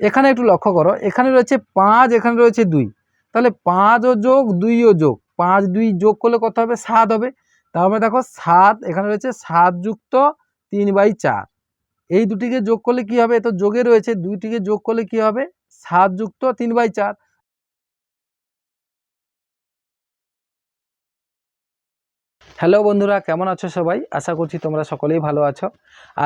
এখানে একটু লক্ষ্য করো, এখানে রয়েছে পাঁচ, এখানে রয়েছে দুই। তাহলে পাঁচ ও যোগ, দুই ও যোগ। পাঁচ, দুই যোগ করলে কত হবে? সাত হবে। তারপরে দেখো, সাত, এখানে রয়েছে সাত যুক্ত তিন বাই চার। এই দুটিকে যোগ করলে কি হবে? তো যোগে রয়েছে, দুইটিকে যোগ করলে কি হবে? সাত যুক্ত তিন বাই চার। হ্যালো বন্ধুরা, কেমন আছো সবাই? আশা করছি তোমরা সকলেই ভালো আছো।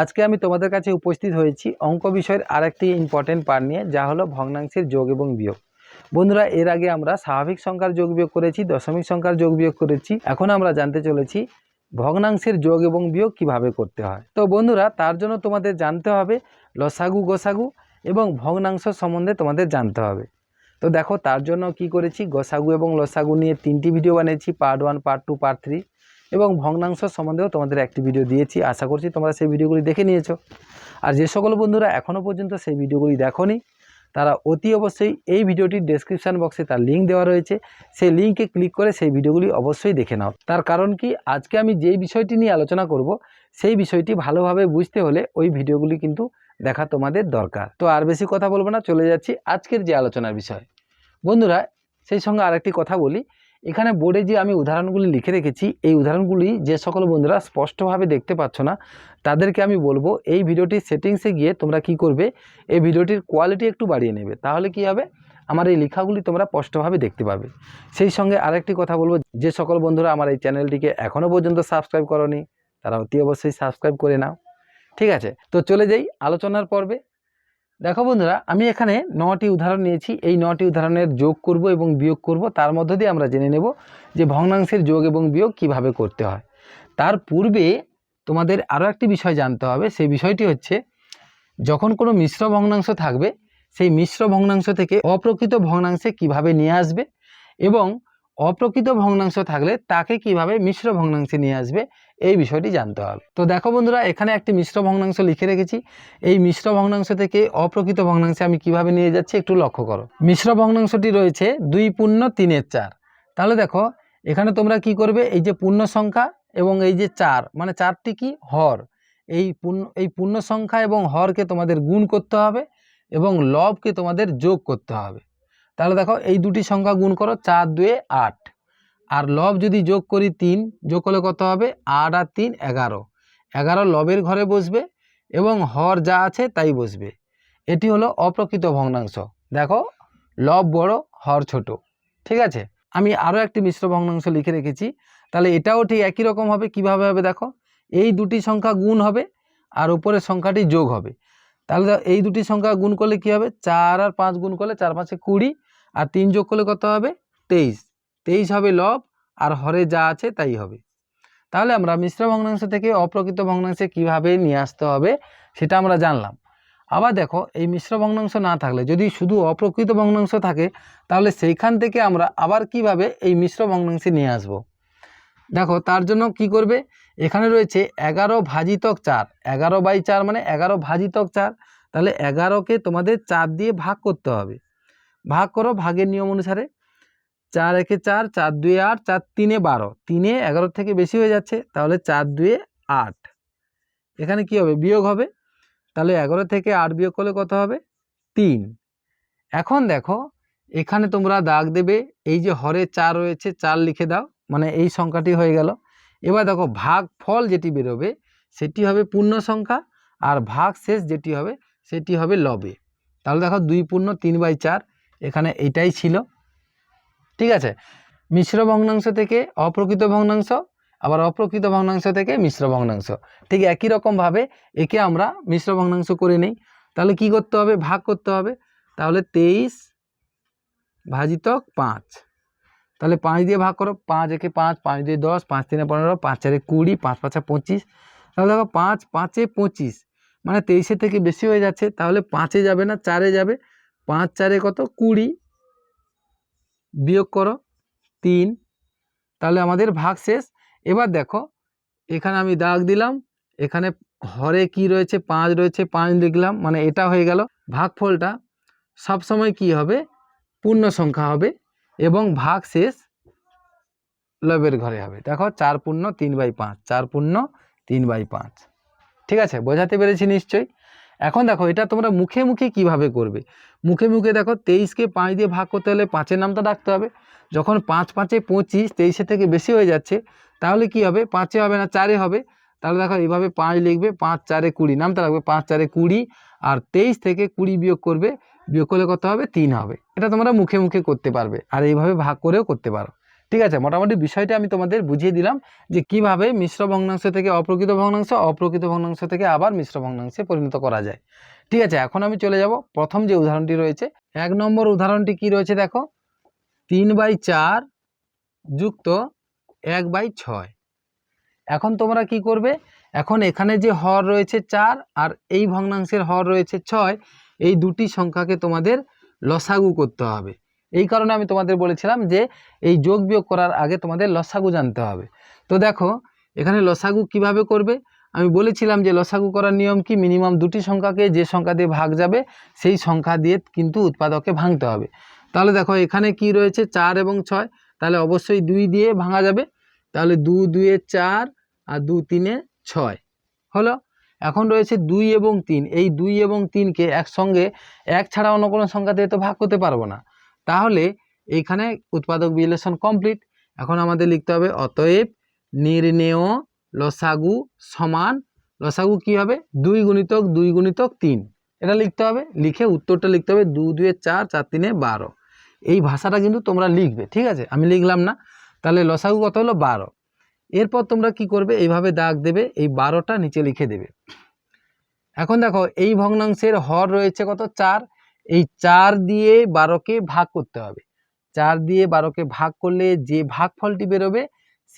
আজকে আমি তোমাদের কাছে উপস্থিত হয়েছি অঙ্ক বিষয়ের আরেকটি ইম্পর্টেন্ট পার্ট নিয়ে, যা হলো ভগ্নাংশের যোগ এবং বিয়োগ। বন্ধুরা, এর আগে আমরা স্বাভাবিক সংখ্যার যোগ বিয়োগ করেছি, দশমিক সংখ্যার যোগ বিয়োগ করেছি। এখন আমরা জানতে চলেছি ভগ্নাংশের যোগ এবং বিয়োগ কীভাবে করতে হয়। তো বন্ধুরা, তার জন্য তোমাদের জানতে হবে লসাগু, গোসাগু এবং ভগ্নাংশ সম্বন্ধে তোমাদের জানতে হবে। তো দেখো, তার জন্য কি করেছি? গোসাগু এবং লসাগু নিয়ে তিনটি ভিডিও বানিয়েছি part one part two part three এবং ভগ্নাংশ সম্বন্ধেও তোমাদের একটি ভিডিও দিয়েছি। আশা করছি তোমরা সেই ভিডিওগুলি দেখে নিয়েছো। আর যে সকল বন্ধুরা এখনও পর্যন্ত সেই ভিডিওগুলি দেখোনি, তারা অতি অবশ্যই এই ভিডিওটির ডেসক্রিপশান বক্সে তার লিঙ্ক দেওয়া রয়েছে। সেই লিঙ্কে ক্লিক করে সেই ভিডিওগুলি অবশ্যই দেখে নাও। তার কারণ কি? আজকে আমি যেই বিষয়টি নিয়ে আলোচনা করব, সেই বিষয়টি ভালোভাবে বুঝতে হলে ওই ভিডিওগুলি কিন্তু দেখা তোমাদের দরকার। তো আর বেশি কথা বলব না, চলে যাচ্ছি আজকের যে আলোচনার বিষয়। বন্ধুরা, সেই সঙ্গে আরেকটি কথা বলি। এখানে বোর্ডে যে আমি উদাহরণগুলি লিখে রেখেছি, এই উদাহরণগুলি যে সকল বন্ধুরা স্পষ্টভাবে দেখতে পাচ্ছ না, তাদেরকে আমি বলব এই ভিডিওটির সেটিংসে গিয়ে তোমরা কি করবে, এই ভিডিওটির কোয়ালিটি একটু বাড়িয়ে নেবে। তাহলে কি হবে? আমার এই লেখাগুলি তোমরা স্পষ্টভাবে দেখতে পাবে। সেই সঙ্গে আরেকটি কথা বলব, যে সকল বন্ধুরা আমার এই চ্যানেলটিকে এখনও পর্যন্ত সাবস্ক্রাইব করনি, তারা অতি অবশ্যই সাবস্ক্রাইব করে নাও। ঠিক আছে, তো চলে যাই আলোচনার পর্বে। দেখো বন্ধুরা, আমি এখানে নটি উদাহরণ নিয়েছি। এই নটি উদাহরণের যোগ করব এবং বিয়োগ করব। তার মধ্য দিয়ে আমরা জেনে নেব যে ভগ্নাংশের যোগ এবং বিয়োগ কীভাবে করতে হয়। তার পূর্বে তোমাদের আরও একটি বিষয় জানতে হবে। সেই বিষয়টি হচ্ছে, যখন কোনো মিশ্র ভগ্নাংশ থাকবে, সেই মিশ্র ভগ্নাংশ থেকে অপ্রকৃত ভগ্নাংশে কীভাবে নিয়ে আসবে এবং অপ্রকৃত ভগ্নাংশ থাকলে তাকে কীভাবে মিশ্র ভগ্নাংশে নিয়ে আসবে এই বিষয়টি জানতে হবে। তো দেখো বন্ধুরা, এখানে একটি মিশ্র ভগ্নাংশ লিখে রেখেছি। এই মিশ্র ভগ্নাংশ থেকে অপ্রকৃত ভগ্নাংশে আমি কীভাবে নিয়ে যাচ্ছি একটু লক্ষ্য করো। মিশ্র ভগ্নাংশটি রয়েছে দুই পূর্ণ তিনের চার। তাহলে দেখো, এখানে তোমরা কি করবে? এই যে পূর্ণ সংখ্যা এবং এই যে চার মানে চারটি কি? হর। এই পূর্ণ এই পূর্ণ সংখ্যা এবং হরকে তোমাদের গুণ করতে হবে এবং লবকে তোমাদের যোগ করতে হবে। তাহলে দেখো, এই দুটি সংখ্যা গুণ করো, চার, দুয়ে আট। আর লব যদি যোগ করি তিন, যোগ করলে কত হবে? আট আর তিন, এগারো। এগারো লবের ঘরে বসবে এবং হর যা আছে তাই বসবে। এটি হলো অপ্রকৃত ভগ্নাংশ। দেখো, লব বড়, হর ছোট। ঠিক আছে? আমি আরও একটি মিশ্র ভগ্নাংশ লিখে রেখেছি। তাহলে এটাও ঠিক একই রকম হবে। কীভাবে হবে দেখো? এই দুটি সংখ্যা গুণ হবে আর উপরের সংখ্যাটি যোগ হবে। তাহলে এই দুটি সংখ্যা গুণ করলে কি হবে? চার আর পাঁচ গুণ করলে চার পাঁচে কুড়ি আর তিন যোগ করলে কত হবে? তেইশ। তেইশ হবে লব, আর হরে যা আছে তাই হবে। তাহলে আমরা মিশ্র ভগ্নাংশ থেকে অপ্রকৃত ভগ্নাংশে কীভাবে নিয়ে আসতে হবে সেটা আমরা জানলাম। আবার দেখো, এই মিশ্র ভগ্নাংশ না থাকলে, যদি শুধু অপ্রকৃত ভগ্নাংশ থাকে, তাহলে সেইখান থেকে আমরা আবার কীভাবে এই মিশ্র ভগ্নাংশে নিয়ে আসব? দেখো, তার জন্য কি করবে? এখানে রয়েছে এগারো ভাজিতক চার। এগারো বাই চার মানে এগারো ভাজিতক চার। তাহলে এগারোকে তোমাদের চার দিয়ে ভাগ করতে হবে। ভাগ করো ভাগের নিয়ম অনুসারে। চার একে চার চার দুয়ে আট, চার তিনে বারো। তিনে এগারো থেকে বেশি হয়ে যাচ্ছে, তাহলে চার দুয়ে আট। এখানে কি হবে? বিয়োগ হবে। তাহলে এগারো থেকে আট বিয়োগ করলে কত হবে? তিন। এখন দেখো, এখানে তোমরা দাগ দেবে। এই যে হরে চার রয়েছে, চার লিখে দাও। মানে এই সংখ্যাটি হয়ে গেল। এবার দেখো, ভাগ ফল যেটি বেরোবে, সেটি হবে পূর্ণ সংখ্যা, আর ভাগ শেষ যেটি হবে, সেটি হবে লবে। তাহলে দেখো, দুই পূর্ণ তিন বাই চার। এখানে এইটাই ছিল। ঠিক আছে? মিশ্র ভগ্নাংশ থেকে অপ্রকৃত ভগ্নাংশ, আবার অপ্রকৃত ভগ্নাংশ থেকে মিশ্র ভগ্নাংশ। ঠিক একই রকমভাবে একে আমরা মিশ্র ভগ্নাংশ করে নিই। তাহলে কি করতে হবে? ভাগ করতে হবে। তাহলে তেইশ ভাজিতক পাঁচ। তাহলে পাঁচ দিয়ে ভাগ করো। পাঁচ একে পাঁচ পাঁচ দিয়ে দশ, পাঁচ তিনে পনেরো, পাঁচ চারে কুড়ি, পাঁচ পাঁচা পঁচিশ। তাহলে দেখো পাঁচ, পাঁচে পঁচিশ। মানে তেইশের থেকে বেশি হয়ে যাচ্ছে। তাহলে পাঁচে যাবে না, চারে যাবে। পাঁচ চারে কত? কুড়ি। বিয়োগ করো তিন। তাহলে আমাদের ভাগ শেষ। এবার দেখো, এখানে আমি দাগ দিলাম, এখানে হরে কি রয়েছে? পাঁচ রয়েছে, পাঁচ লিখলাম মানে এটা হয়ে গেল। ভাগফলটা সবসময় কি হবে? পূর্ণ সংখ্যা হবে এবং ভাগ শেষ লবের ঘরে হবে। দেখো, চার পূর্ণ তিন বাই পাঁচ, চার পূর্ণ তিন বাই পাঁচ। ঠিক আছে, বোঝাতে পেরেছি নিশ্চয়ই? এখন দেখো, এটা তোমরা মুখে মুখে কীভাবে করবে? মুখে মুখে দেখো, তেইশকে পাঁচ দিয়ে ভাগ করতে হলে পাঁচের নামটা ডাকতে হবে। যখন পাঁচ পাঁচে পঁচিশ, তেইশে থেকে বেশি হয়ে যাচ্ছে, তাহলে কি হবে? পাঁচে হবে না, চারে হবে। তাহলে দেখো, এইভাবে পাঁচ লিখবে, পাঁচ, চারে কুড়ি, নামটা রাখবে পাঁচ, চারে কুড়ি, আর তেইশ থেকে কুড়ি বিয়োগ করবে, বিয়োগ করলে কত হবে? তিন হবে। এটা তোমরা মুখে মুখে করতে পারবে, আর এইভাবে ভাগ করেও করতে পারো। ঠিক আছে, মোটামুটি বিষয়টা আমি তোমাদের বুঝিয়ে দিলাম যে কীভাবে মিশ্র ভগ্নাংশ থেকে অপ্রকৃত ভগ্নাংশ অপ্রকৃত ভগ্নাংশ থেকে আবার মিশ্র ভগ্নাংশে পরিণত করা যায়। ঠিক আছে, এখন আমি চলে যাব প্রথম যে উদাহরণটি রয়েছে। এক নম্বর উদাহরণটি কি রয়েছে দেখো? তিন বাই চার যুক্ত এক বাই ছয়। এখন তোমরা কি করবে? এখন এখানে যে হর রয়েছে চার আর এই ভগ্নাংশের হর রয়েছে ছয়, এই দুটি সংখ্যাকে তোমাদের লসাগু করতে হবে। এই কারণে আমি তোমাদের বলেছিলাম যে এই যোগ বিয়োগ করার আগে তোমাদের লসাগু জানতে হবে। তো দেখো, এখানে লসাগু কীভাবে করবে? আমি বলেছিলাম যে লসাগু করার নিয়ম কি? মিনিমাম দুটি সংখ্যাকে যে সংখ্যা দিয়ে ভাগ যাবে, সেই সংখ্যা দিয়ে কিন্তু উৎপাদককে ভাঙতে হবে। তাহলে দেখো, এখানে কি রয়েছে? চার এবং ছয়। তাহলে অবশ্যই দুই দিয়ে ভাঙা যাবে। তাহলে দু, দুয়ে চার আর দু, তিনে ছয়। হলো? এখন রয়েছে দুই এবং তিন। এই দুই এবং তিনকে একসঙ্গে, এক ছাড়া অন্য কোনো সংখ্যা দিয়ে তো ভাগ করতে পারব না। তাহলে এইখানে উৎপাদক বিশ্লেষণ কমপ্লিট এখন আমাদের লিখতে হবে, অতএব নির্ণেয় লসাগু সমান, লসাগু কি হবে? দুই গুণিতক দুই গুণিতক তিন। এটা লিখতে হবে, লিখে উত্তরটা লিখতে হবে দু দুয়ে চার চার, তিনে বারো। এই ভাষাটা কিন্তু তোমরা লিখবে, ঠিক আছে? আমি লিখলাম না। তাহলে লসাগু কত হলো? বারো। এরপর তোমরা কি করবে? এইভাবে দাগ দেবে, এই বারোটা নিচে লিখে দেবে। এখন দেখো, এই ভগ্নাংশের হর রয়েছে কত? চার। এই চার দিয়ে বারোকে ভাগ করতে হবে। চার দিয়ে বারোকে ভাগ করলে যে ভাগফলটি বেরোবে,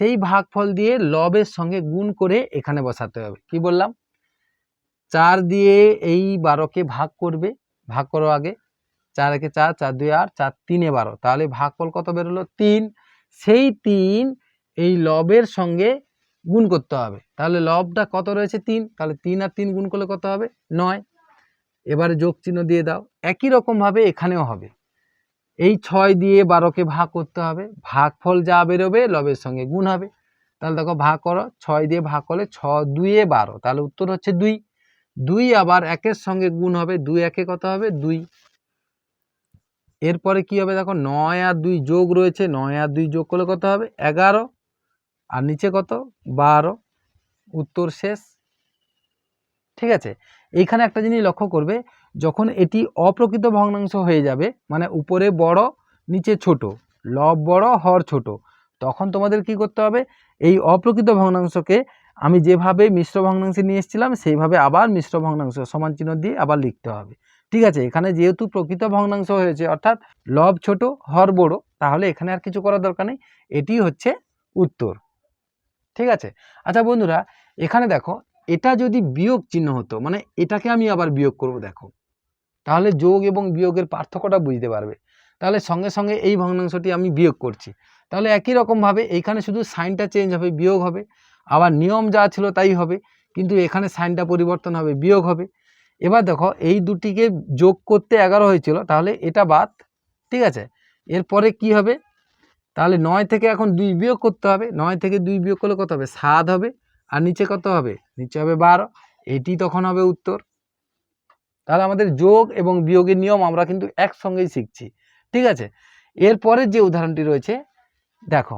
সেই ভাগফল দিয়ে লবের সঙ্গে গুণ করে এখানে বসাতে হবে। কি বললাম? চার দিয়ে এই বারোকে ভাগ করবে। ভাগ করো আগে। চার একে চার চার দুই আট, চার তিনে বারো। তাহলে ভাগফল কত বেরোলো? তিন। সেই তিন এই লবের সঙ্গে গুণ করতে হবে। তাহলে লবটা কত রয়েছে? তিন। তাহলে তিন আর তিন গুণ করলে কত হবে? নয়। এবারে যোগ চিহ্ন দিয়ে দাও। একই রকমভাবে এখানেও হবে। এই ছয় দিয়ে বারোকে ভাগ করতে হবে। ভাগফল যা বেরোবে, লবের সঙ্গে গুণ হবে। তাহলে দেখো ভাগ করো, ছয় দিয়ে ভাগ করলে ছ দুইয়ে বারো। তাহলে উত্তর হচ্ছে দুই। দুই আবার একের সঙ্গে গুণ হবে। দুই একে কত হবে? দুই। এরপরে কি হবে দেখো, নয় আর দুই যোগ রয়েছে। নয় আর দুই যোগ করলে কত হবে? এগারো। আর নিচে কত? বারো। উত্তর শেষ। ঠিক আছে? এইখানে একটা জিনিস লক্ষ্য করবে, যখন এটি অপ্রকৃত ভগ্নাংশ হয়ে যাবে মানে উপরে বড়, নিচে ছোট, লব বড়, হর ছোট, তখন তোমাদের কি করতে হবে? এই অপ্রকৃত ভগ্নাংশকে আমি যেভাবে মিশ্র ভগ্নাংশে নিয়ে এসেছিলাম, সেইভাবে আবার মিশ্র ভগ্নাংশ, সমান চিহ্ন দিয়ে আবার লিখতে হবে। ঠিক আছে, এখানে যেহেতু প্রকৃত ভগ্নাংশ হয়েছে, অর্থাৎ লব ছোট, হর বড়, তাহলে এখানে আর কিছু করার দরকার নেই, এটি হচ্ছে উত্তর। ঠিক আছে? আচ্ছা বন্ধুরা, এখানে দেখো এটা যদি বিয়োগ চিহ্ন হতো মানে এটাকে আমি আবার বিয়োগ করব, দেখো। তাহলে যোগ এবং বিয়োগের পার্থক্যটা বুঝতে পারবে। তাহলে সঙ্গে সঙ্গে এই ভগ্নাংশটি আমি বিয়োগ করছি। তাহলে একই রকমভাবে এইখানে শুধু সাইনটা চেঞ্জ হবে, বিয়োগ হবে। আবার নিয়ম যা ছিল তাই হবে, কিন্তু এখানে সাইনটা পরিবর্তন হবে, বিয়োগ হবে। এবার দেখো, এই দুটিকে যোগ করতে এগারো হয়েছিল, তাহলে এটা বাদ, ঠিক আছে? এরপরে কি হবে? তাহলে নয় থেকে এখন দুই বিয়োগ করতে হবে। নয় থেকে দুই বিয়োগ করলে কত হবে? সাত হবে। আর নিচে কত হবে? নিচে হবে বারো। এটি তখন হবে উত্তর। তাহলে আমাদের যোগ এবং বিয়োগের নিয়ম আমরা কিন্তু একসঙ্গেই শিখছি। ঠিক আছে? এরপরের যে উদাহরণটি রয়েছে, দেখো।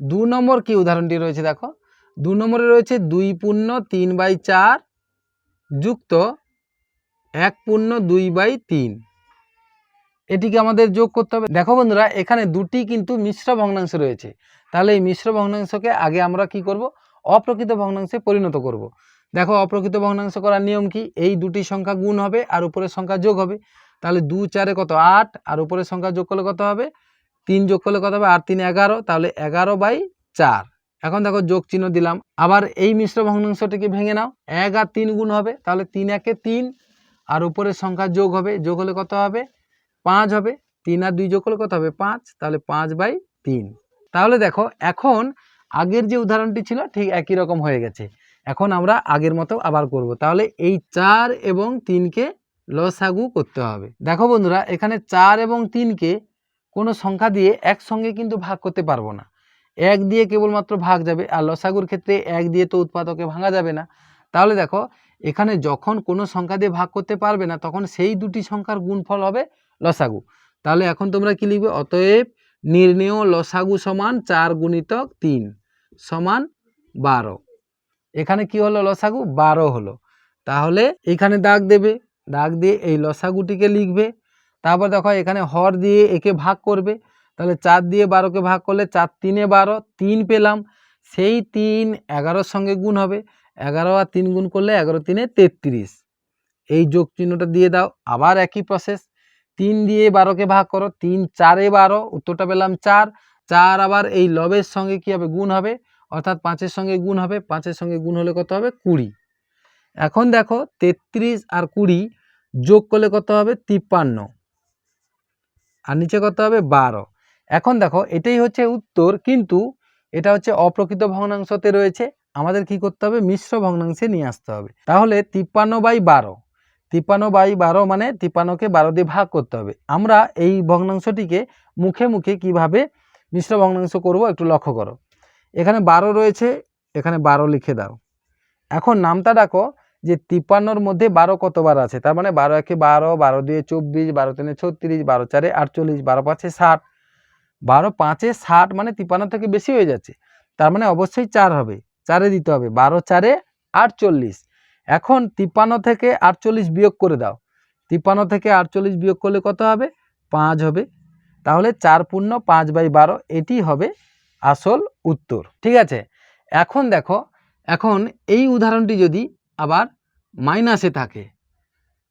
দু নম্বর কি উদাহরণটি রয়েছে দেখো? দু নম্বরে রয়েছে দুই পূর্ণ তিন বাই চার যুক্ত এক পূর্ণ দুই বাই তিন। এটিকে আমাদের যোগ করতে হবে। দেখো বন্ধুরা, এখানে দুটি কিন্তু মিশ্র ভগ্নাংশ রয়েছে। তাহলে এই মিশ্র ভগ্নাংশকে আগে আমরা কি করব? অপ্রকৃত ভগ্নাংশে পরিণত করব। দেখো, অপ্রকৃত ভগ্নাংশ করার নিয়ম কি? এই দুটি সংখ্যা গুণ হবে আর উপরের সংখ্যা যোগ হবে। তাহলে দু চারে কত? আট। আর উপরের সংখ্যা যোগ করলে কত হবে? তিন যোগ করলে কত হবে? আর তিন এগারো। তাহলে এগারো বাই চার। এখন দেখো, যোগ চিহ্ন দিলাম। আবার এই মিশ্র ভগ্নাংশটিকে ভেঙে নাও। এক আর তিন গুণ হবে। তাহলে তিন একে তিন। আর উপরের সংখ্যা যোগ হবে। যোগ হলে কত হবে? পাঁচ হবে। তিন আর দুই যোগ করলে কত হবে? পাঁচ। তাহলে পাঁচ বাই তিন। তাহলে দেখো, এখন আগের যে উদাহরণটি ছিল, ঠিক একই রকম হয়ে গেছে। এখন আমরা আগের মতো আবার করব। তাহলে এই চার এবং তিনকে লসাগু করতে হবে। দেখো বন্ধুরা, এখানে চার এবং তিনকে কোনো সংখ্যা দিয়ে একসঙ্গে কিন্তু ভাগ করতে পারব না। এক দিয়ে কেবলমাত্র ভাগ যাবে, আর লসাগুর ক্ষেত্রে এক দিয়ে তো উৎপাদকে ভাঙা যাবে না। তাহলে দেখো, এখানে যখন কোনো সংখ্যা দিয়ে ভাগ করতে পারবে না, তখন সেই দুটি সংখ্যার গুণফল হবে লসাগু। তাহলে এখন তোমরা কি লিখবে? অতএব নির্ণেয় লসাগু সমান চার গুণিতক তিন। সমান বারো। এখানে কি হলো লসাগু? বারো হলো। তাহলে এখানে দাগ দেবে। দাগ দিয়ে এই লসাগুটিকে লিখবে। তারপর দেখো এখানে হর দিয়ে একে ভাগ করবে। তাহলে চার দিয়ে বারোকে ভাগ করলে চার তিনে বারো, তিন পেলাম। সেই তিন এগারোর সঙ্গে গুণ হবে। এগারো আর তিন গুণ করলে এগারো তিনে তেত্রিশ। এই যোগ চিহ্নটা দিয়ে দাও। আবার একই প্রসেস তিন দিয়ে বারোকে ভাগ করো। তিন চারে বারো, উত্তরটা পেলাম চার। চার আবার এই লবের সঙ্গে কি হবে? গুণ হবে। অর্থাৎ পাঁচের সঙ্গে গুণ হবে। পাঁচের সঙ্গে গুণ হলে কত হবে? কুড়ি। এখন দেখো তেত্রিশ আর কুড়ি যোগ করলে কত হবে? তিপ্পান্ন। আর নিচে কত হবে? বারো। এখন দেখো এটাই হচ্ছে উত্তর, কিন্তু এটা হচ্ছে অপ্রকৃত ভগ্নাংশতে রয়েছে। আমাদের কি করতে হবে? মিশ্র ভগ্নাংশে নিয়ে আসতে হবে। তাহলে তিপ্পান্ন বাই বারো। তিপ্পান্ন বাই বারো মানে তিপ্পান্নকে বারো দিয়ে ভাগ করতে হবে। আমরা এই ভগ্নাংশটিকে মুখে মুখে কীভাবে মিশ্র ভগ্নাংশ করব, একটু লক্ষ্য করো। এখানে বারো রয়েছে, এখানে বারো লিখে দাও। এখন নামটা ডাকো যে তিপ্পান্নর মধ্যে বারো কতবার আছে? তার মানে বারো একে বারো বারো দুয়ে চব্বিশ, বারো তিনে ছত্রিশ, বারো চারে আটচল্লিশ, বারো পাঁচে ষাট। বারো পাঁচে ষাট মানে তিপ্পান্ন থেকে বেশি হয়ে যাচ্ছে। তার মানে অবশ্যই চার হবে, চারে দিতে হবে। বারো চারে আটচল্লিশ। এখন তিপ্পান্ন থেকে আটচল্লিশ বিয়োগ করে দাও। তিপ্পান্ন থেকে আটচল্লিশ বিয়োগ করলে কত হবে? পাঁচ হবে। তাহলে চার পূর্ণ পাঁচ বাই বারো, এটি হবে আসল উত্তর। ঠিক আছে? এখন দেখো, এখন এই উদাহরণটি যদি আবার মাইনাসে থাকে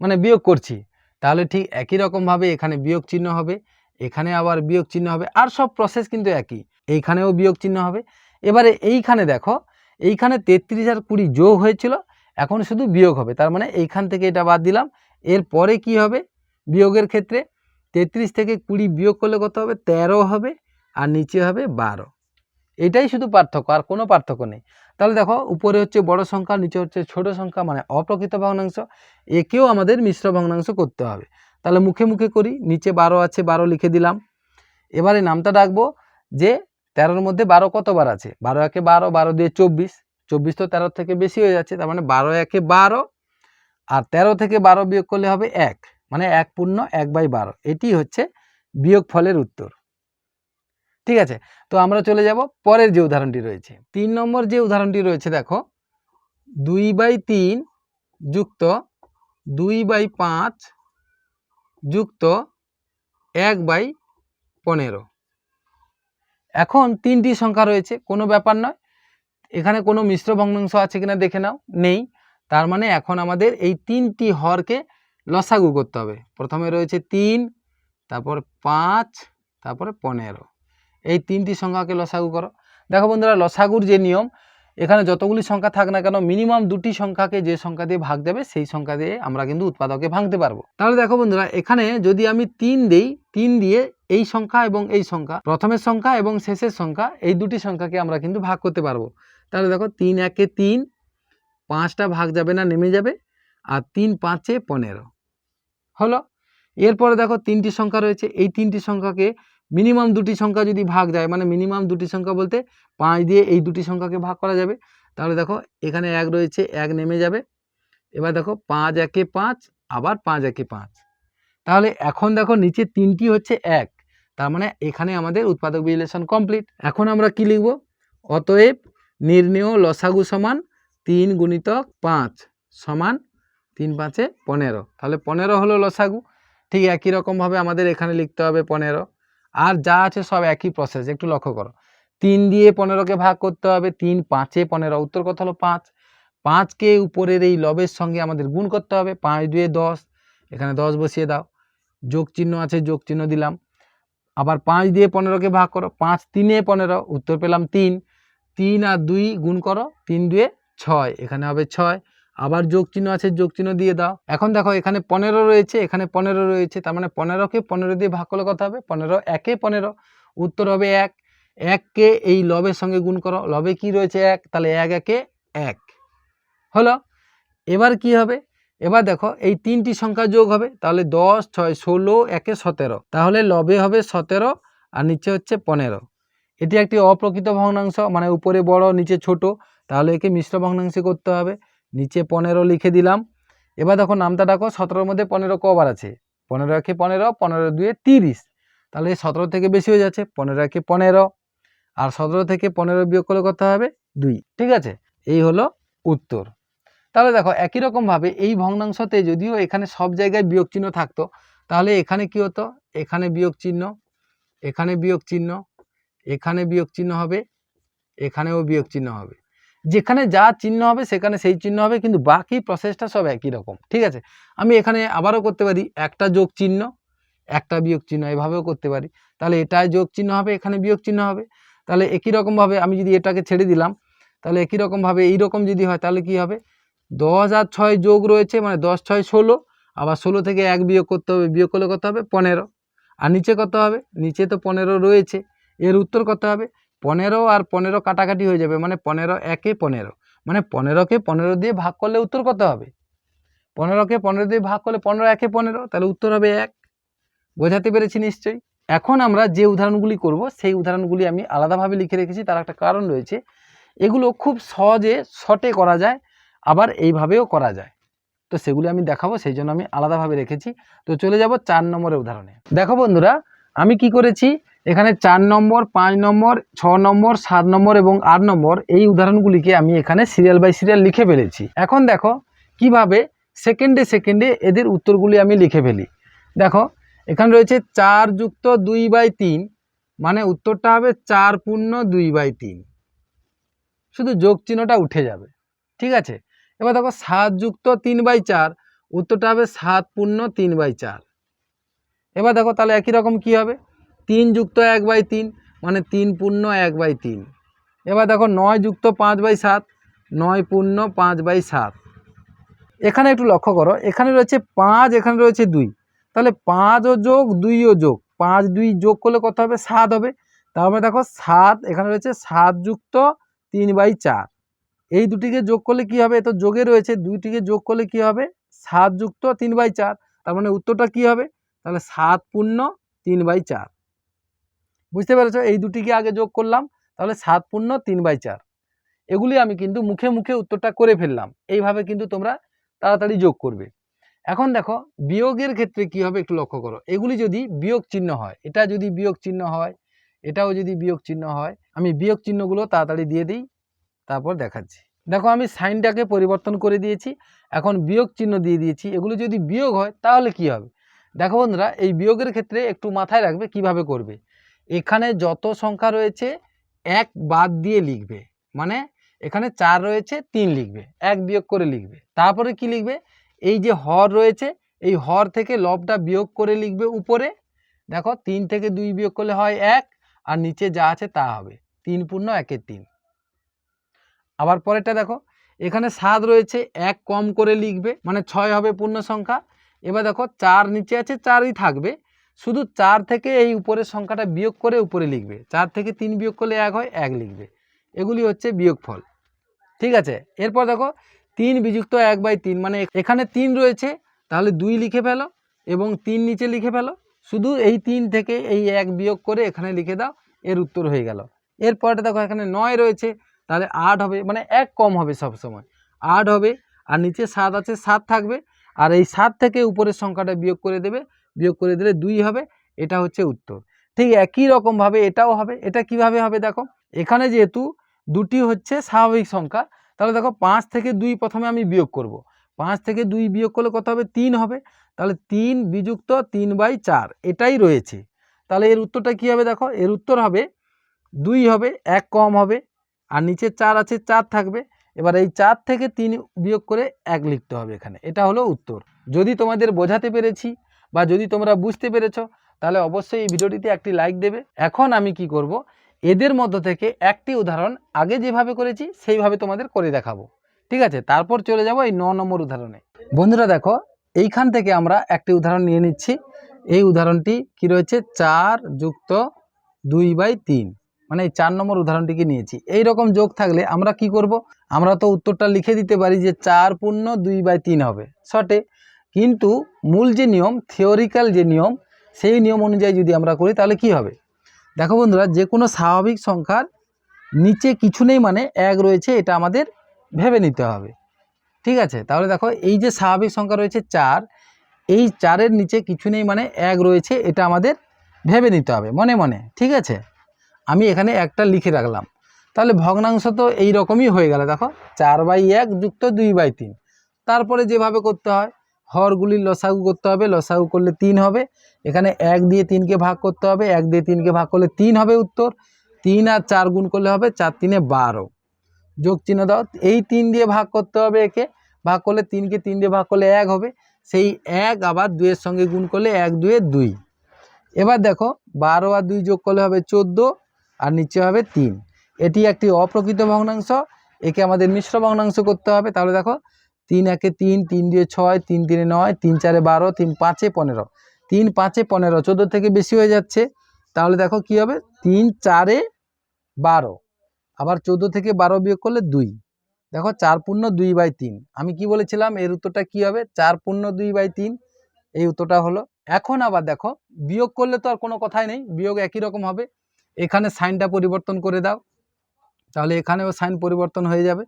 মানে বিয়োগ করছি, তাহলে ঠিক একই রকমভাবে এখানে বিয়োগ চিহ্ন হবে, এখানে আবার বিয়োগ চিহ্ন হবে, আর সব প্রসেস কিন্তু একই। এইখানেও বিয়োগ চিহ্ন হবে। এবারে এইখানে দেখো, এইখানে তেত্রিশ আর কুড়ি যোগ হয়েছিল, এখন শুধু বিয়োগ হবে। তার মানে এইখান থেকে এটা বাদ দিলাম। এরপরে কি হবে? বিয়োগের ক্ষেত্রে তেত্রিশ থেকে কুড়ি বিয়োগ করলে কত হবে? তেরো হবে, আর নিচে হবে বারো। এটাই শুধু পার্থক্য, আর কোনো পার্থক্য নেই। তাহলে দেখো, উপরে হচ্ছে বড় সংখ্যা, নিচে হচ্ছে ছোট সংখ্যা মানে অপ্রকৃত ভগ্নাংশ। একেও আমাদের মিশ্র ভগ্নাংশ করতে হবে। তাহলে মুখে মুখে করি, নিচে বারো আছে, বারো লিখে দিলাম। এবারে নামটা ডাকবো যে, তেরোর মধ্যে বারো কতবার আছে? বারো একে বারো বারো দিয়ে চব্বিশ। চব্বিশ তো তেরোর থেকে বেশি হয়ে যাচ্ছে, তার মানে বারো একে বারো, আর তেরো থেকে বারো বিয়োগ করলে হবে এক। মানে এক পূর্ণ, এক বাই বারো। এটি হচ্ছে বিয়োগ ফলের উত্তর। ঠিক আছে? তো আমরা চলে যাব পরের যে উদাহরণটি রয়েছে। তিন নম্বর যে উদাহরণটি রয়েছে, দেখো, দুই বাই তিন যুক্ত দুই বাই পাঁচ যুক্ত এক বাই পনেরো। এখন তিনটি সংখ্যা রয়েছে, কোনো ব্যাপার নয়। এখানে কোনো মিশ্র ভগ্নাংশ আছে কিনা দেখে নাও, নেই। তার মানে এখন আমাদের এই তিনটি হরকে লসাগু করতে হবে। প্রথমে রয়েছে তিন, তারপর পাঁচ, তারপরে পনেরো। এই তিনটি সংখ্যাকে লসাগু করো। দেখো বন্ধুরা, লসাগুর যে নিয়ম, এখানে যতগুলি সংখ্যা থাক না কেন, মিনিমাম দুটি সংখ্যাকে যে সংখ্যা দিয়ে ভাগ দেবে, সেই সংখ্যা দিয়ে আমরা কিন্তু উৎপাদকে ভাঙতে পারব। তাহলে দেখো বন্ধুরা, এখানে যদি আমি তিন দেই, তিন দিয়ে এই সংখ্যা এবং এই সংখ্যা, প্রথমের সংখ্যা এবং শেষের সংখ্যা, এই দুটি সংখ্যাকে আমরা কিন্তু ভাগ করতে পারব। তাহলে দেখো, তিন একে তিন, পাঁচটা ভাগ যাবে না, নেমে যাবে, আর তিন পাঁচে পনেরো। হলো। এরপরে দেখো তিনটি সংখ্যা রয়েছে। এই তিনটি সংখ্যাকে মিনিমাম দুটি সংখ্যা যদি ভাগ যায় মানে মিনিমাম দুটি সংখ্যা বলতে পাঁচ দিয়ে এই দুটি সংখ্যাকে ভাগ করা যাবে। তাহলে দেখো এখানে এক রয়েছে, এক নেমে যাবে। এবার দেখো পাঁচ একে পাঁচ, আবার পাঁচ একে পাঁচ। তাহলে এখন দেখো নিচে তিনটি হচ্ছে এক। তার মানে এখানে আমাদের উৎপাদক বিলেশন কমপ্লিট এখন আমরা কি লিখব? অতএব নির্ণেয় লসাগু সমান তিন গুণিতক পাঁচ সমান তিন পাঁচে পনেরো। তাহলে পনেরো হলো লসাগু। ঠিক একই রকমভাবে আমাদের এখানে লিখতে হবে পনেরো। আর যা আছে সব একই প্রসেস একটু লক্ষ্য করো। তিন দিয়ে পনেরোকে ভাগ করতে হবে, তিন পাঁচে পনেরো। উত্তর কথা হলো? পাঁচ। পাঁচকে উপরের এই লবের সঙ্গে আমাদের গুণ করতে হবে, পাঁচ দুয়ে দশ। এখানে দশ বসিয়ে দাও। যোগ চিহ্ন আছে, যোগ চিহ্ন দিলাম। আবার পাঁচ দিয়ে পনেরোকে ভাগ করো। পাঁচ তিনে পনেরো, উত্তর পেলাম তিন। তিন আর দুই গুণ করো, তিন দুয়ে ছয়। এখানে হবে ছয়। আবার যোগ চিহ্ন আছে, যোগ চিহ্ন দিয়ে দাও। এখন দেখো, এখানে পনেরো রয়েছে, এখানে পনেরো রয়েছে, তার মানে পনেরোকে পনেরো দিয়ে ভাগ করলে কথা হবে? পনেরো, একে পনেরো। উত্তর হবে এক। এককে এই লবের সঙ্গে গুণ করো। লবে কি রয়েছে এক? তাহলে এক, একে এক। হলো? এবার কি হবে? এবার দেখো, এই তিনটি সংখ্যা যোগ হবে, তাহলে দশ, ছয়, ষোলো, একে সতেরো। তাহলে লবে হবে সতেরো, আর নিচে হচ্ছে পনেরো। এটি একটি অপ্রকৃত ভগ্নাংশ মানে উপরে বড়, নিচে ছোট। তাহলে একে মিশ্র ভগ্নাংশে করতে হবে। নিচে পনেরো লিখে দিলাম। এবার দেখো নামটা ডাকো সতেরোর মধ্যে পনেরো কবার আছে। পনেরো একে পনেরো পনেরো দুয়ে তিরিশ। তাহলে সতেরো থেকে বেশি হয়ে যাচ্ছে, পনেরো একে পনেরো। আর সতেরো থেকে পনেরো বিয়োগ করলে কত হবে? দুই। ঠিক আছে? এই হলো উত্তর। তাহলে দেখো একই রকমভাবে এই ভগ্নাংশতে যদিও এখানে সব জায়গায় বিয়োগ চিহ্ন থাকতো, তাহলে এখানে কি হতো? এখানে বিয়োগ চিহ্ন, এখানে বিয়োগ চিহ্ন, এখানে বিয়োগ চিহ্ন হবে, এখানেও বিয়োগ চিহ্ন হবে। যেখানে যা চিহ্ন হবে সেখানে সেই চিহ্ন হবে, কিন্তু বাকি প্রসেসটা সব একই রকম, ঠিক আছে? আমি এখানে আবারও করতে পারি, একটা যোগ চিহ্ন, একটা বিয়োগ চিহ্ন, এভাবেও করতে পারি। তাহলে এটায় যোগ চিহ্ন হবে, এখানে বিয়োগ চিহ্ন হবে। তাহলে একই রকমভাবে আমি যদি এটাকে ছেড়ে দিলাম, তাহলে একই রকমভাবে এইরকম যদি হয়, তাহলে কি হবে? দশ আর ছয় যোগ রয়েছে মানে দশ, ছয়, ষোলো, আবার ষোলো থেকে এক বিয়োগ করতে হবে, বিয়োগ করলে কত হবে? পনেরো। আর নিচে কত হবে? নিচে তো পনেরো রয়েছে। এর উত্তর কত হবে? পনেরো আর পনেরো কাটাকাটি হয়ে যাবে মানে পনেরো একে পনেরো। মানে পনেরোকে পনেরো দিয়ে ভাগ করলে উত্তর কত হবে? পনেরোকে পনেরো দিয়ে ভাগ করলে পনেরো একে পনেরো, তাহলে উত্তর হবে এক। বোঝাতে পেরেছি নিশ্চয়ই? এখন আমরা যে উদাহরণগুলি করব, সেই উদাহরণগুলি আমি আলাদাভাবে লিখে রেখেছি, তার একটা কারণ রয়েছে। এগুলো খুব সহজে শর্টে করা যায়, আবার এইভাবেও করা যায়। তো সেগুলি আমি দেখাবো, সেই জন্য আমি আলাদাভাবে রেখেছি। তো চলে যাব চার নম্বরের উদাহরণে। দেখো বন্ধুরা, আমি কি করেছি? এখানে চার নম্বর, পাঁচ নম্বর, ছ নম্বর, সাত নম্বর এবং আট নম্বর এই উদাহরণগুলিকে আমি এখানে সিরিয়াল বাই সিরিয়াল লিখে ফেলেছি। এখন দেখো, কীভাবে সেকেন্ডে সেকেন্ডে এদের উত্তরগুলি আমি লিখে ফেলি। দেখো, এখানে রয়েছে চার যুক্ত দুই বাই তিন মানে উত্তরটা হবে চার পূর্ণ দুই বাই তিন। শুধু যোগ চিহ্নটা উঠে যাবে, ঠিক আছে? এবার দেখো, সাত যুক্ত তিন বাই চার, উত্তরটা হবে সাত পূর্ণ তিন বাই চার। এবার দেখো, তাহলে একই রকম কি হবে? তিন যুক্ত এক বাই তিন মানে তিন পূর্ণ এক বাই তিন। এবার দেখো নয় যুক্ত পাঁচ বাই সাত, নয় পূর্ণ পাঁচ বাই সাত। এখানে একটু লক্ষ্য করো, এখানে রয়েছে পাঁচ, এখানে রয়েছে দুই। তাহলে পাঁচ ও যোগ দুইও যোগ। পাঁচ, দুই যোগ করলে কত হবে? সাত হবে। তারপরে দেখো সাত, এখানে রয়েছে সাত যুক্ত তিন বাই চার। এই দুটিকে যোগ করলে কি হবে? তো যোগে রয়েছে, দুইটিকে যোগ করলে কি হবে? সাত যুক্ত তিন বাই চার। তার মানে উত্তরটা কি হবে? তাহলে সাত পূর্ণ তিন বাই চার। বুঝতে পেরেছ? এই দুটিকে আগে যোগ করলাম, তাহলে সাত পূর্ণ তিন বাই চার। এগুলি আমি কিন্তু মুখে মুখে উত্তরটা করে ফেললাম। এইভাবে কিন্তু তোমরা তাড়াতাড়ি যোগ করবে। এখন দেখো, বিয়োগের ক্ষেত্রে কি হবে একটু লক্ষ্য করো। এগুলি যদি বিয়োগ চিহ্ন হয়, এটা যদি বিয়োগ চিহ্ন হয়, এটাও যদি বিয়োগ চিহ্ন হয়, আমি বিয়োগ চিহ্নগুলো তাড়াতাড়ি দিয়ে দিই, তারপর দেখাচ্ছি। দেখো, আমি সাইনটাকে পরিবর্তন করে দিয়েছি, এখন বিয়োগ চিহ্ন দিয়ে দিয়েছি। এগুলো যদি বিয়োগ হয়, তাহলে কি হবে? দেখো বন্ধুরা, এই বিয়োগের ক্ষেত্রে একটু মাথায় রাখবে কীভাবে করবে। এখানে যত সংখ্যা রয়েছে, এক বাদ দিয়ে লিখবে। মানে এখানে চার রয়েছে, তিন লিখবে, এক বিয়োগ করে লিখবে। তারপরে কি লিখবে? এই যে হর রয়েছে, এই হর থেকে লবটা বিয়োগ করে লিখবে উপরে। দেখো, তিন থেকে দুই বিয়োগ করলে হয় এক, আর নিচে যা আছে তা হবে। তিন পূর্ণ একের তিন। আবার পরেরটা দেখো, এখানে সাত রয়েছে, এক কম করে লিখবে মানে ছয় হবে পূর্ণ সংখ্যা। এবার দেখো, চার নিচে আছে, চারই থাকবে। শুধু চার থেকে এই উপরের সংখ্যাটা বিয়োগ করে উপরে লিখবে। চার থেকে তিন বিয়োগ করলে এক হয়, এক লিখবে। এগুলি হচ্ছে বিয়োগফল। ঠিক আছে? এরপর দেখো, তিন বিযুক্ত এক বাই তিন মানে এখানে তিন রয়েছে, তাহলে দুই লিখে ফেলো এবং তিন নিচে লিখে ফেলো। শুধু এই তিন থেকে এই এক বিয়োগ করে এখানে লিখে দাও, এর উত্তর হয়ে গেল। এরপরটা দেখো, এখানে নয় রয়েছে, তাহলে আট হবে মানে এক কম হবে সব সময় আট হবে, আর নিচে সাত আছে, সাত থাকবে আর এই সাত থেকে উপরের সংখ্যাটা বিয়োগ করে দেবে, বিয়োগ করে দিলে দুই হবে, এটা হচ্ছে উত্তর। ঠিক একই রকমভাবে এটাও হবে, এটা কীভাবে হবে দেখো? এখানে যেহেতু দুটি হচ্ছে স্বাভাবিক সংখ্যা, তাহলে দেখো পাঁচ থেকে দুই প্রথমে আমি বিয়োগ করব। পাঁচ থেকে দুই বিয়োগ করলে কত হবে? তিন হবে। তাহলে তিন বিযুক্ত তিন বাই চার, এটাই রয়েছে। তাহলে এর উত্তরটা কী হবে দেখো? এর উত্তর হবে দুই হবে, এক কম হবে, আর নিচে চার আছে, চার থাকবে। এবার এই চার থেকে তিন বিয়োগ করে এক লিখতে হবে এখানে। এটা হলো উত্তর। যদি তোমাদের বোঝাতে পেরেছি বা যদি তোমরা বুঝতে পেরেছ, তাহলে অবশ্যই এই ভিডিওটিতে একটি লাইক দেবে। এখন আমি কি করব? এদের মধ্য থেকে একটি উদাহরণ আগে যেভাবে করেছি, সেইভাবে তোমাদের করে দেখাবো। ঠিক আছে? তারপর চলে যাব এই ন নম্বর উদাহরণে। বন্ধুরা দেখো, এইখান থেকে আমরা একটি উদাহরণ নিয়ে নিচ্ছি। এই উদাহরণটি কি রয়েছে? চার যুক্ত দুই বাই তিন। মানে এই চার নম্বর উদাহরণটিকে নিয়েছি। এই রকম যোগ থাকলে আমরা কি করব? আমরা তো উত্তরটা লিখে দিতে পারি যে চার পূর্ণ দুই বাই তিন হবে। শর্টে কিন্তু মূল যে নিয়ম থিওরিক্যাল যে নিয়ম, সেই নিয়ম অনুযায়ী যদি আমরা করি, তাহলে কি হবে? দেখো বন্ধুরা, যে কোনো স্বাভাবিক সংখ্যার নিচে কিছু নেই মানে এক রয়েছে, এটা আমাদের ভেবে নিতে হবে। ঠিক আছে? তাহলে দেখো, এই যে স্বাভাবিক সংখ্যা রয়েছে চার, এই চারের নিচে কিছু নেই মানে এক রয়েছে, এটা আমাদের ভেবে নিতে হবে, মনে মনে। ঠিক আছে? আমি এখানে একটা লিখে রাখলাম। তাহলে ভগ্নাংশ তো এই রকমই হয়ে গেল, দেখো। চার বাই এক যুক্ত দুই বাই তিন। তারপরে যেভাবে করতে হয় হরগুলির লসাগু করতে হবে, লসাগু করলে তিন হবে। এখানে এক দিয়ে তিনকে ভাগ করতে হবে, এক দিয়ে তিনকে ভাগ করলে তিন হবে উত্তর। তিন আর চার গুণ করলে হবে চার তিনে বারো। যোগ চিহ্ন দাও, এই তিন দিয়ে ভাগ করতে হবে একে। ভাগ করলে তিনকে তিন দিয়ে ভাগ করলে এক হবে। সেই এক আবার দুয়ের সঙ্গে গুণ করলে এক, দুয়ে দুই। এবার দেখো, বারো আর দুই যোগ করলে হবে চোদ্দ, আর নিচে হবে তিন। এটি একটি অপ্রকৃত ভগ্নাংশ, একে আমাদের মিশ্র ভগ্নাংশ করতে হবে। তাহলে দেখো, তিন একে তিন তিন দিয়ে ছয়, তিন তিনে নয়, তিন চারে বারো, তিন পাঁচে পনেরো। তিন পাঁচে পনেরো, চোদ্দ থেকে বেশি হয়ে যাচ্ছে। তাহলে দেখো কি হবে? তিন চারে বারো। আবার চোদ্দ থেকে বারো বিয়োগ করলে দুই। দেখো, চার পূর্ণ দুই বাই তিন। আমি কি বলেছিলাম, এর উত্তরটা কি হবে? চার পূর্ণ দুই বাই তিন। এই উত্তরটা হলো, এখন আবার দেখো, বিয়োগ করলে তো আর কোনো কথাই নেই, বিয়োগ একই রকম হবে। এখানে সাইনটা পরিবর্তন করে দাও। তাহলে এখানেও সাইন পরিবর্তন হয়ে যাবে।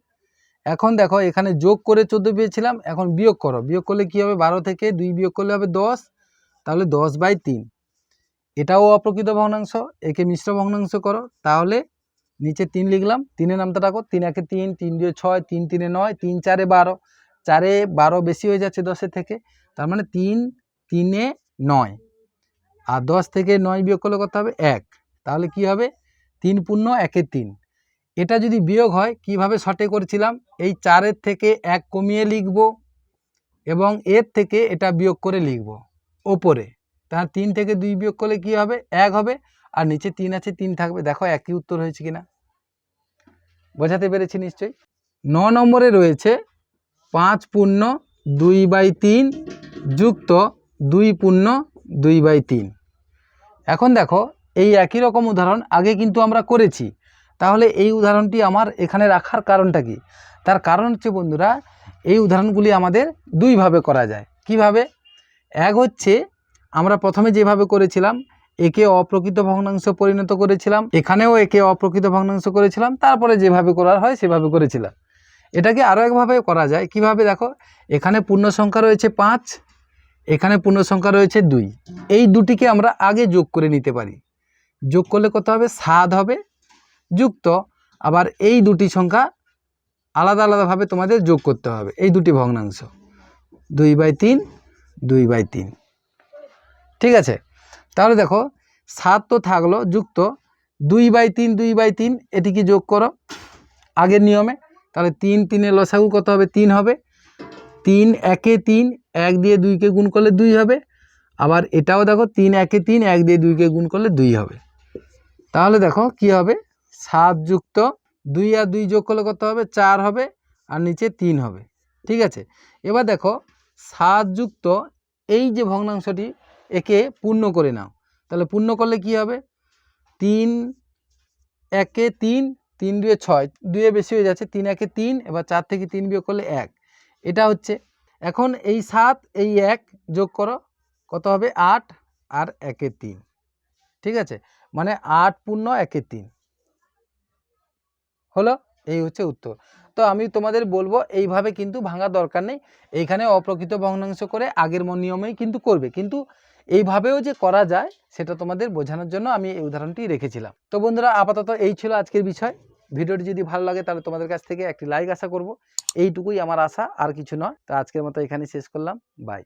এখন দেখো, এখানে যোগ করে চোদ্দ পেয়েছিলাম, এখন বিয়োগ করো। বিয়োগ করলে কী হবে? বারো থেকে দুই বিয়োগ করলে হবে দশ, তাহলে দশ বাই তিন। এটাও অপ্রকৃত ভগ্নাংশ, একে মিশ্র ভগ্নাংশ করো। তাহলে নিচে তিন লিখলাম, তিনের নামটা রাখো, তিন একে তিন তিন দুয়ে ছয়, তিন তিনে নয়, তিন চারে বারো। চারে বারো বেশি হয়ে যাচ্ছে দশের থেকে, তার মানে তিন তিনে নয়। আর দশ থেকে নয় বিয়োগ করলে কত হবে? এক। তাহলে কি হবে? তিন পূর্ণ একে তিন। এটা যদি বিয়োগ হয়, কীভাবে শর্টে করেছিলাম? এই চারের থেকে এক কমিয়ে লিখব এবং এর থেকে এটা বিয়োগ করে লিখব ওপরে। তার তিন থেকে দুই বিয়োগ করলে কি হবে? এক হবে। আর নিচে তিন আছে, তিন থাকবে। দেখো একই উত্তর হয়েছে কিনা? বোঝাতে পেরেছি নিশ্চয়ই? ন নম্বরে রয়েছে পাঁচ পূর্ণ দুই বাই তিন যুক্ত দুই পূর্ণ দুই বাই তিন। এখন দেখো, এই একই রকম উদাহরণ আগে কিন্তু আমরা করেছি। তাহলে এই উদাহরণটি আমার এখানে রাখার কারণটা কি? তার কারণ হচ্ছে বন্ধুরা, এই উদাহরণগুলি আমাদের দুইভাবে করা যায়। কীভাবে? এক হচ্ছে, আমরা প্রথমে যেভাবে করেছিলাম, একে অপ্রকৃত ভগ্নাংশ পরিণত করেছিলাম, এখানেও একে অপ্রকৃত ভগ্নাংশ করেছিলাম, তারপরে যেভাবে করার হয় সেভাবে করেছিলাম। এটাকে আরও একভাবে করা যায়। কীভাবে? দেখো, এখানে পূর্ণ সংখ্যা রয়েছে পাঁচ, এখানে পূর্ণ সংখ্যা রয়েছে দুই। এই দুটিকে আমরা আগে যোগ করে নিতে পারি। যোগ করলে কত হবে? সাত হবে। যুক্ত, আবার এই দুটি সংখ্যা আলাদা আলাদাভাবে তোমাদের যোগ করতে হবে। এই দুটি ভগ্নাংশ। দুই বাই তিন, দুই বাই তিন। ঠিক আছে? তাহলে দেখো, সাত তো থাকল, যুক্ত। দুই বাই তিন, দুই বাই তিন এটিকে যোগ করো? আগের নিয়মে। তাহলে তিন তিনে লসাগু কত হবে? তিন হবে। তিন একে তিন, এক দিয়ে দুইকে গুণ করলে দুই হবে। আবার এটাও দেখো, তিন একে তিন, এক দিয়ে দুইকে গুণ করলে দুই হবে। তাহলে দেখো, কি হবে? সাত যুক্ত দুই আর দুই যোগ করলে কত হবে? চার হবে আর নিচে তিন হবে। ঠিক আছে? এবার দেখো, সাত যুক্ত এই যে ভগ্নাংশটি একে পূর্ণ করে নাও। তাহলে পূর্ণ করলে কি হবে? তিন একে তিন তিন দুয়ে ছয়, দুয়ে বেশি হয়ে যাচ্ছে তিন একে তিন, এবার চার থেকে তিন বিয়োগ করলে এক। এটা হচ্ছে, এখন এই সাত, এই এক যোগ করো, কত হবে? আট আর একে তিন। ঠিক আছে? মানে আট পূর্ণ একে তিন। হলো? এই হচ্ছে উত্তর। তো আমি তোমাদের বলব, এইভাবে কিন্তু ভাঙা দরকার নেই। এইখানে অপ্রকৃত ভগ্নাংশ করে আগের নিয়মেই কিন্তু করবে। কিন্তু এইভাবেও যে করা যায়, সেটা তোমাদের বোঝানোর জন্য আমি এই উদাহরণটি রেখেছিলাম। তো বন্ধুরা, আপাতত এই ছিল আজকের বিষয়। ভিডিওটি যদি ভালো লাগে, তাহলে তোমাদের কাছ থেকে একটি লাইক আশা করব। এইটুকুই আমার আশা, আর কিছু নয়। তো আজকের মতো এখানে শেষ করলাম। বাই।